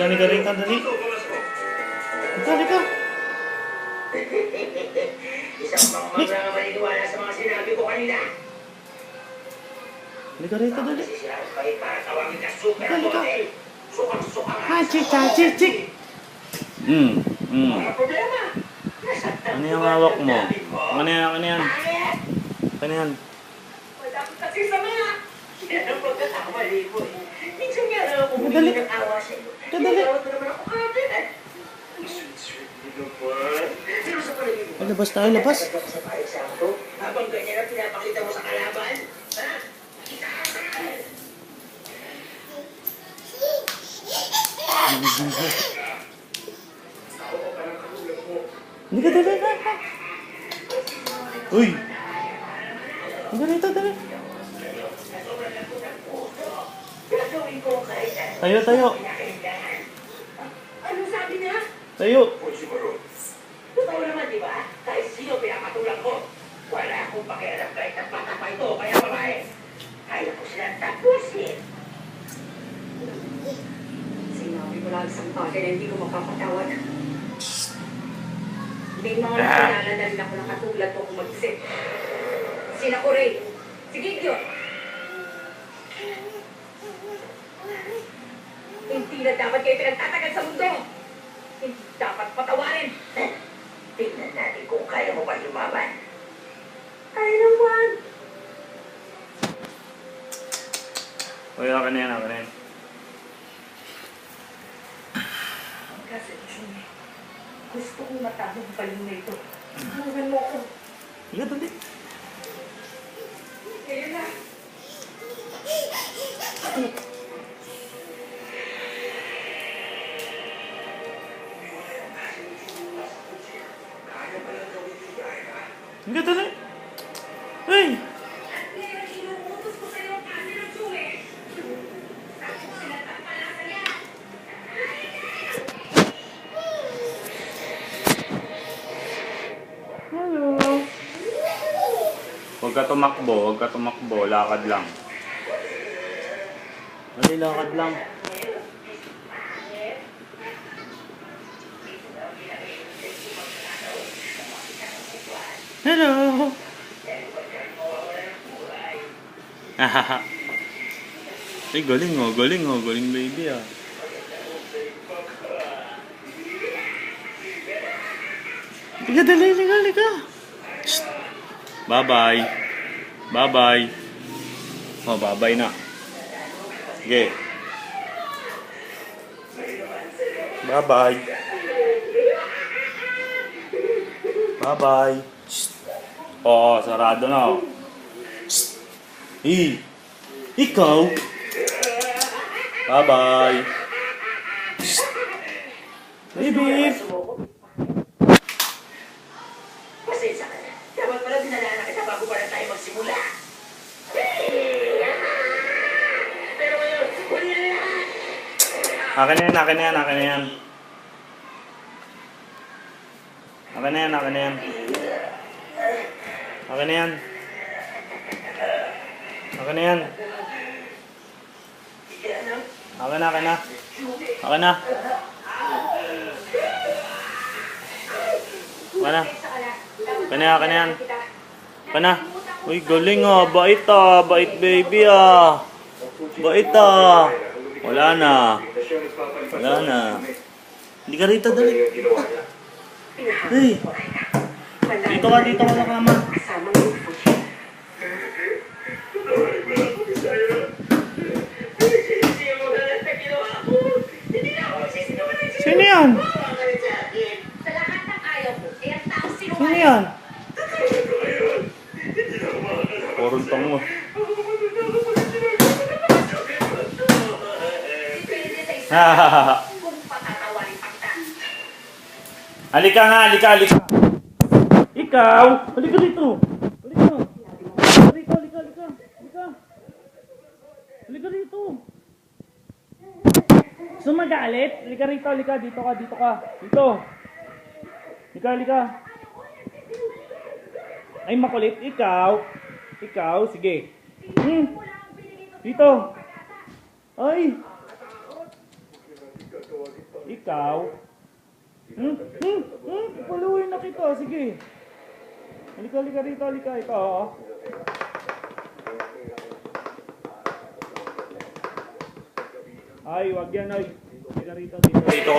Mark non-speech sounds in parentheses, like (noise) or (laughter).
Halika, halika, halika, dali. Halika, halika. Isang mga mga maniniwala sa mga sinabi ko kanina. Halika rito, dali. Halika. model. Sukang-suka nga. Ah, chik, chik, chik. Hmm, hmm. Ano yung ba hawak mo? Ano yan, ano yan? Ano yan? Wala ko kasi sama. Yan ang pagkakamali ko eh. Minsan nga humingi ng mo, Ay, labas tayo, labas. Habang ganyan ang mo sa kalaban, ha? Halika, dali, dali. Uy! Halika rito, dali. Ang kailan. Tayo, tayo. Tayo. Totoo naman, di ba? Kahit sino pinapatulang ko. Wala akong pakialam kahit ang bata pa ito, kaya babae. Kaya ko silang tapusin. Sinabi mo lang isang bagay na hindi ko mapapatawad. May mga nakilala na rin katulad mo kung. Sina Corey, si Gideon. Hindi na dapat kayo pinagtatagal sa mundo. Hindi dapat patawarin. Tingnan natin kung kaya mo pa lumaban. Kaya naman. Uy, akin na yan, akin na yan. Kasi, Jimmy, gusto kong matapos ang paling na ito. Tulungan mo ako. Halika, dali. Kaya na. Ang Jimmy. Tapos sinatapalasan niya. Hello. Huwag ka tumakbo, huwag ka tumakbo, lakad lang. Dali, lakad lang. Hello. (laughs) Ay, galing oh, galing oh, galing baby ah. Liga, dali, liga, liga. Bye-bye. Bye-bye. Oh, bye-bye na. Sige. Bye-bye. Bye-bye. Oo, sarado na. oh. Eh, ikaw? Bye-bye. Shh. Baby. Pasensya ka na. Dapat pala na kita bago pa na tayo magsimula. Pero ngayon, huli na lahat. Akin na yan, akin na yan, akin na yan. Akin na yan, akin na yan. Akin na yan. Akin na yan. Akin na, akin na. Akin na. Akin na. Akin na, akin na yan. Akin na. Uy, galing ah. Bait ah. Bait baby ah. Bait ah. Wala na. Wala na. Hindi ka rito, dali. Hey, dito ka, dito ka sa kama. Kasamang grupo siya. Sinisisi mo na lahat na ginawa ko. Hindi na ako magsisinungaling sa Sino yan? mga galit sa akin. Sa lahat ng ayaw ko, eh ang tao Sino sinungaling. yan? Purong tong mo. Depende sa isa Hahaha. Kung patatawarin pa kita. halika nga, halika, halika. Ikaw? Halika dito. Halika. Halika, halika, halika. Halika. Halika dito. Gusto magalit? Halika rito, halika. Dito ka, dito ka. Dito. Halika, halika. Ay, makulit. Ikaw. Ikaw, sige. Hmm. Dito. Ay. Ikaw? Hmm? Hmm? Hmm? Paluin na kita. Sige. Halika, halika rito, halika. Ito, oh. Ay, wag yan, ay. Halika rito, dito. Dito